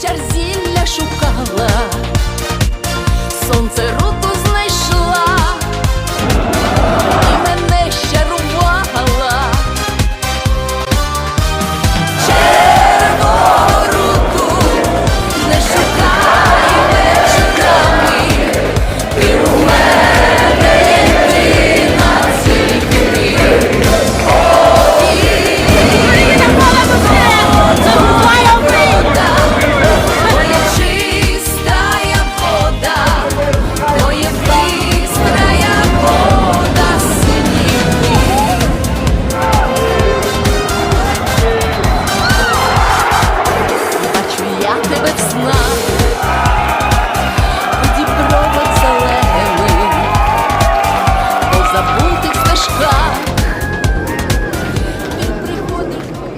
черзілля шукала, сонце рото.